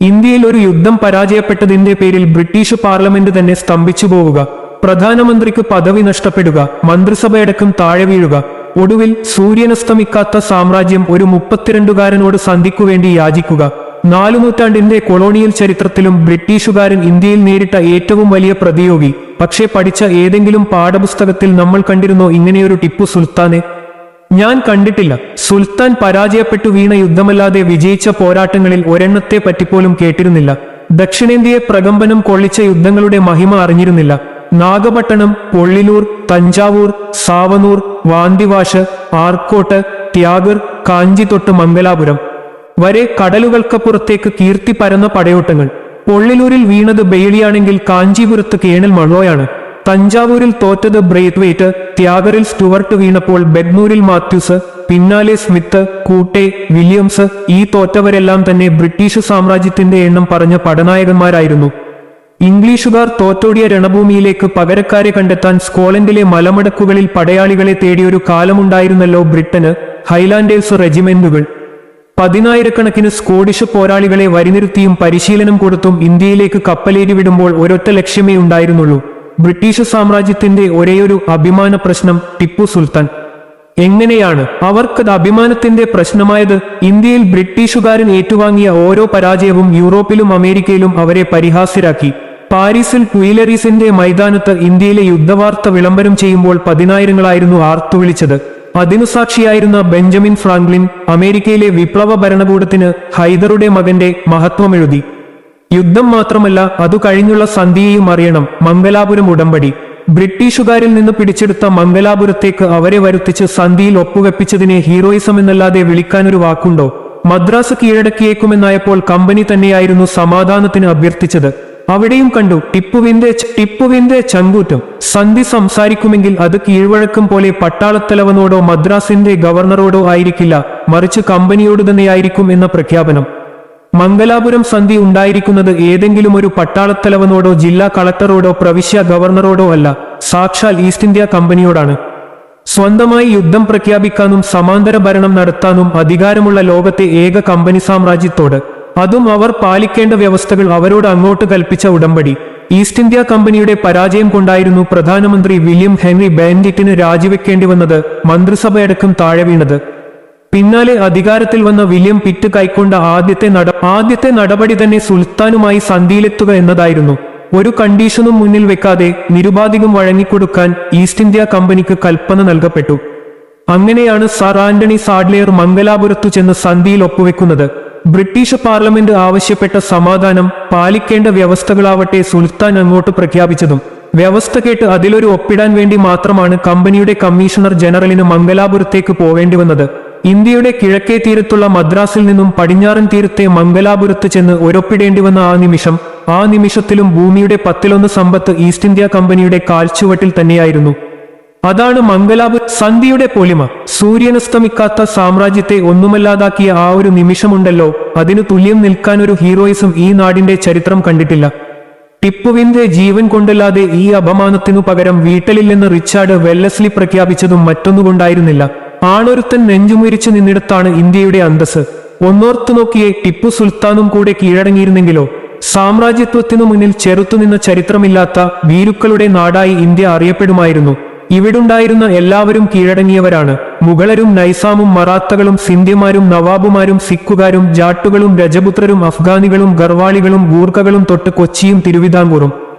ഇന്ത്യയിൽ ഒരു യുദ്ധം പരാജയപ്പെട്ടതിന്റെ പേരിൽ ബ്രിട്ടീഷ് പാർലമെന്റ് തന്നെ സ്തംഭിച്ചു പോവുക. പ്രധാനമന്ത്രിക്ക് പദവി നഷ്ടപ്പെടുക മന്ത്രിസഭയടക്കം താഴെ വീഴുക. ഒടുവിൽ സൂര്യനസ്തമിക്കാത്ത സാമ്രാജ്യം ഒരു മുപ്പത്തിരണ്ടുകാരനോട് സന്ധിക്കുവേണ്ടി യാചിക്കുക. നാലു നൂറ്റാണ്ടിന്റെ കൊളോണിയൽ ചരിത്രത്തിലും ബ്രിട്ടീഷുകാരൻ ഇന്ത്യയിൽ നേരിട്ട ഏറ്റവും വലിയ പ്രതിയോഗി. പക്ഷേ പഠിച്ച ഏതെങ്കിലും പാഠപുസ്തകത്തിൽ നമ്മൾ കണ്ടിരുന്നോ ഇങ്ങനെയൊരു ടിപ്പു സുൽത്താനെ? ഞാൻ കണ്ടിട്ടില്ല. സുൽത്താൻ പരാജയപ്പെട്ടു വീണ യുദ്ധമല്ലാതെ വിജയിച്ച പോരാട്ടങ്ങളിൽ ഒരെണ്ണത്തെ പറ്റിപ്പോലും കേട്ടിരുന്നില്ല. ദക്ഷിണേന്ത്യയെ പ്രകമ്പനം കൊള്ളിച്ച യുദ്ധങ്ങളുടെ മഹിമ അറിഞ്ഞിരുന്നില്ല. നാഗപട്ടണം പൊള്ളിലൂർ തഞ്ചാവൂർ സാവനൂർ വാന്തിവാഷ് ആർക്കോട്ട് ത്യാഗർ കാഞ്ചി തൊട്ട് മംഗലാപുരം വരെ കടലുകൾക്കപ്പുറത്തേക്ക് കീർത്തി പരന്ന പടയോട്ടങ്ങൾ. പൊള്ളിലൂരിൽ വീണത് ബെയിലിയാണെങ്കിൽ കാഞ്ചീപുരത്ത് കേണൽ മണോയാണ് തഞ്ചാവൂരിൽ തോറ്റത് ബ്രേത്വേറ്റ് ത്യാഗറിൽ സ്റ്റുവർട്ട് വീണപ്പോൾ ബെഗ്നൂരിൽ മാത്യൂസ് പിന്നാലെ സ്മിത്ത് കൂട്ടെ വില്യംസ് ഈ തോറ്റവരെല്ലാം തന്നെ ബ്രിട്ടീഷ് സാമ്രാജ്യത്തിന്റെ എണ്ണം പറഞ്ഞ പടനായകന്മാരായിരുന്നു. ഇംഗ്ലീഷുകാർ തോറ്റോടിയ രണഭൂമിയിലേക്ക് പകരക്കാരെ കണ്ടെത്താൻ സ്കോളൻഡിലെ മലമടക്കുകളിൽ പടയാളികളെ തേടിയൊരു കാലമുണ്ടായിരുന്നല്ലോ ബ്രിട്ടന് ഹൈലാൻഡേഴ്സ് റെജിമെന്റുകൾ. പതിനായിരക്കണക്കിന് സ്കോഡിഷ് പോരാളികളെ വരിനിർത്തിയും പരിശീലനം കൊടുത്തും ഇന്ത്യയിലേക്ക് കപ്പലേരി വിടുമ്പോൾ ഒരൊറ്റ ലക്ഷ്യമേ ഉണ്ടായിരുന്നുള്ളൂ. ബ്രിട്ടീഷ് സാമ്രാജ്യത്തിന്റെ ഒരേയൊരു അഭിമാന പ്രശ്നം ടിപ്പു സുൽത്താൻ. എങ്ങനെയാണ് അവർക്കത് അഭിമാനത്തിന്റെ പ്രശ്നമായത്? ഇന്ത്യയിൽ ബ്രിട്ടീഷുകാരൻ ഏറ്റുവാങ്ങിയ ഓരോ പരാജയവും യൂറോപ്പിലും അമേരിക്കയിലും അവരെ പരിഹാസ്യരാക്കി. പാരീസിൽ ട്വീലറീസിന്റെ മൈതാനത്ത് ഇന്ത്യയിലെ യുദ്ധവാർത്ത വിളംബരം ചെയ്യുമ്പോൾ പതിനായിരങ്ങളായിരുന്നു ആർത്തുവിളിച്ചത് അതിനു സാക്ഷിയായിരുന്ന ബെഞ്ചമിൻ ഫ്രാങ്ക്ലിൻ അമേരിക്കയിലെ വിപ്ലവ ഭരണകൂടത്തിന് ഹൈദറുടെ മകന്റെ മഹത്വമെഴുതി. യുദ്ധം മാത്രമല്ല അതു കഴിഞ്ഞുള്ള സന്ധിയെയും അറിയണം. മംഗലാപുരം ഉടമ്പടി. ബ്രിട്ടീഷുകാരിൽ നിന്ന് പിടിച്ചെടുത്ത മംഗലാപുരത്തേക്ക് അവരെ വരുത്തിച്ച് സന്ധിയിൽ ഒപ്പുവെപ്പിച്ചതിനെ ഹീറോയിസം എന്നല്ലാതെ വിളിക്കാനൊരു വാക്കുണ്ടോ? മദ്രാസ് കീഴടക്കിയേക്കുമെന്നായപ്പോൾ കമ്പനി തന്നെയായിരുന്നു സമാധാനത്തിന് അഭ്യർത്ഥിച്ചത്. അവിടെയും കണ്ടു ടിപ്പുവിന്റെ ടിപ്പുവിന്റെ ചങ്കൂറ്റം. സന്ധി സംസാരിക്കുമെങ്കിൽ അത് കീഴ്വഴക്കം പോലെ പട്ടാളത്തലവനോടോ മദ്രാസിന്റെ ഗവർണറോടോ ആയിരിക്കില്ല മറിച്ച് കമ്പനിയോട് തന്നെയായിരിക്കും എന്ന പ്രഖ്യാപനം. മംഗലാപുരം സന്ധി ഉണ്ടായിരിക്കുന്നത് ഏതെങ്കിലും ഒരു പട്ടാളത്തലവനോടോ ജില്ലാ കളക്ടറോടോ പ്രവിശ്യ ഗവർണറോടോ അല്ല. സാക്ഷാൽ ഈസ്റ്റ് ഇന്ത്യ കമ്പനിയോടാണ്. സ്വന്തമായി യുദ്ധം പ്രഖ്യാപിക്കാനും സമാന്തര ഭരണം നടത്താനും അധികാരമുള്ള ലോകത്തെ ഏക കമ്പനി സാമ്രാജ്യത്തോട്. അതും അവർ പാലിക്കേണ്ട വ്യവസ്ഥകൾ അവരോട് അങ്ങോട്ട് കൽപ്പിച്ച ഉടമ്പടി. ഈസ്റ്റ് ഇന്ത്യ കമ്പനിയുടെ പരാജയം കൊണ്ടായിരുന്നു പ്രധാനമന്ത്രി വില്യം ഹെൻറി ബാൻഡിറ്റിന് രാജിവെക്കേണ്ടി വന്നത് മന്ത്രിസഭയടക്കം താഴെ വീണത്. പിന്നാലെ അധികാരത്തിൽ വന്ന വില്യം പിറ്റ് കൈക്കൊണ്ട ആദ്യത്തെ നട ആദ്യത്തെ നടപടി തന്നെ സുൽത്താനുമായി സന്ധിയിലെത്തുക എന്നതായിരുന്നു. ഒരു കണ്ടീഷനും മുന്നിൽ വെക്കാതെ നിരുപാധികം വഴങ്ങിക്കൊടുക്കാൻ ഈസ്റ്റ് ഇന്ത്യ കമ്പനിക്ക് കൽപ്പന നൽകപ്പെട്ടു. അങ്ങനെയാണ് സർ ആന്റണി സാഡ്ലെയർ മംഗലാപുരത്തു ചെന്ന് സന്ധിയിൽ ഒപ്പുവെക്കുന്നത്. ബ്രിട്ടീഷ് പാർലമെന്റ് ആവശ്യപ്പെട്ട സമാധാനം പാലിക്കേണ്ട വ്യവസ്ഥകളാവട്ടെ സുൽത്താൻ അങ്ങോട്ട് പ്രഖ്യാപിച്ചതും. വ്യവസ്ഥ കേട്ട് അതിലൊരു ഒപ്പിടാൻ വേണ്ടി മാത്രമാണ് കമ്പനിയുടെ കമ്മീഷണർ ജനറലിന് മംഗലാപുരത്തേക്ക് പോവേണ്ടി വന്നത്. ഇന്ത്യയുടെ കിഴക്കേ തീരത്തുള്ള മദ്രാസിൽ നിന്നും പടിഞ്ഞാറൻ തീരത്തെ മംഗലാപുരത്ത് ചെന്ന് ഒരൊപ്പിടേണ്ടി വന്ന ആ നിമിഷം ആ നിമിഷത്തിലും ഭൂമിയുടെ പത്തിലൊന്ന് സമ്പത്ത് ഈസ്റ്റ് ഇന്ത്യ കമ്പനിയുടെ കാൽച്ചുവട്ടിൽ തന്നെയായിരുന്നു. അതാണ് മംഗലാപു സന്ധിയുടെ പൊലിമ സൂര്യനസ്തമിക്കാത്ത സാമ്രാജ്യത്തെ ഒന്നുമല്ലാതാക്കിയ ആ ഒരു നിമിഷമുണ്ടല്ലോ. അതിനു തുല്യം നിൽക്കാൻ ഒരു ഹീറോയിസം ഈ നാടിന്റെ ചരിത്രം കണ്ടിട്ടില്ല. ടിപ്പുവിന്റെ ജീവൻ കൊണ്ടല്ലാതെ ഈ അപമാനത്തിനു പകരം വീട്ടിലില്ലെന്ന് റിച്ചാർഡ് വെല്ലസ്ലി പ്രഖ്യാപിച്ചതും മറ്റൊന്നുകൊണ്ടായിരുന്നില്ല. ആണൊരുത്തൻ നെഞ്ചുമുരിച്ചു നിന്നിടത്താണ് ഇന്ത്യയുടെ അന്തസ് ഒന്നോർത്തു നോക്കിയേ ടിപ്പു സുൽത്താനും കൂടെ കീഴടങ്ങിയിരുന്നെങ്കിലോ? സാമ്രാജ്യത്വത്തിനു മുന്നിൽ ചെറുത്തുനിന്ന ചരിത്രമില്ലാത്ത വീരുക്കളുടെ നാടായി ഇന്ത്യ അറിയപ്പെടുമായിരുന്നു. ഇവിടുണ്ടായിരുന്ന എല്ലാവരും കീഴടങ്ങിയവരാണ്. മുഗളരും നൈസാമും മറാത്തകളും സിന്ധ്യമാരും നവാബുമാരും സിഖുകാരും ജാട്ടുകളും രജപുത്രരും അഫ്ഗാനികളും ഗർവാളികളും ഗൂർഖകളും തൊട്ട് കൊച്ചിയും തിരുവിതാംകൂറും.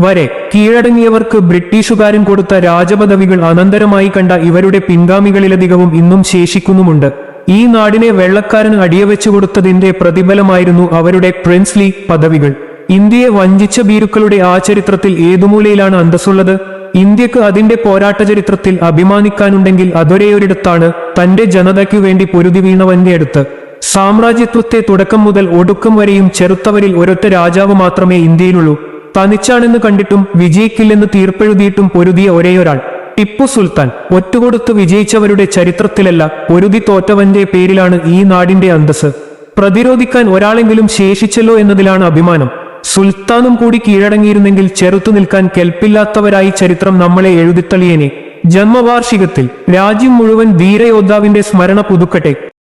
വരെ കീഴടങ്ങിയവർക്ക് ബ്രിട്ടീഷുകാരൻ കൊടുത്ത രാജപദവികൾ അനന്തരമായി കണ്ട ഇവരുടെ പിൻഗാമികളിലധികവും ഇന്നും ശേഷിക്കുന്നുമുണ്ട്. ഈ നാടിനെ വെള്ളക്കാരന് അടിയവെച്ചു കൊടുത്തതിന്റെ പ്രതിഫലമായിരുന്നു അവരുടെ പ്രിൻസ്ലി പദവികൾ. ഇന്ത്യയെ വഞ്ചിച്ച ഭീരുക്കളുടെ ആ ചരിത്രത്തിൽ ഏതുമൂലയിലാണ് അന്തസ്സുള്ളത്? ഇന്ത്യയ്ക്ക് അതിന്റെ പോരാട്ട ചരിത്രത്തിൽ അഭിമാനിക്കാനുണ്ടെങ്കിൽ അതൊരേയൊരിടത്താണ് തന്റെ ജനതയ്ക്കു വേണ്ടി പൊരുതി വീണവന്റെ അടുത്ത്. സാമ്രാജ്യത്വത്തെ തുടക്കം മുതൽ ഒടുക്കം വരെയും ചെറുത്തവരിൽ ഒരൊറ്റ രാജാവ് മാത്രമേ ഇന്ത്യയിലുള്ളൂ. തനിച്ചാണെന്ന് കണ്ടിട്ടും വിജയിക്കില്ലെന്ന് തീർപ്പെഴുതിയിട്ടും പൊരുതിയ ഒരേയൊരാൾ. ടിപ്പു സുൽത്താൻ. ഒറ്റുകൊടുത്ത് വിജയിച്ചവരുടെ ചരിത്രത്തിലല്ല പൊരുതി തോറ്റവന്റെ പേരിലാണ് ഈ നാടിന്റെ അന്തസ് പ്രതിരോധിക്കാൻ ഒരാളെങ്കിലും ശേഷിച്ചല്ലോ എന്നതിലാണ് അഭിമാനം. സുൽത്താനും കൂടി കീഴടങ്ങിയിരുന്നെങ്കിൽ ചെറുത്തു നിൽക്കാൻ കെൽപ്പില്ലാത്തവരായി ചരിത്രം നമ്മളെ എഴുതിത്തള്ളിയേനെ. ജന്മവാർഷികത്തിൽ രാജ്യം മുഴുവൻ ധീരയോദ്ധാവിന്റെ സ്മരണ പുതുക്കട്ടെ.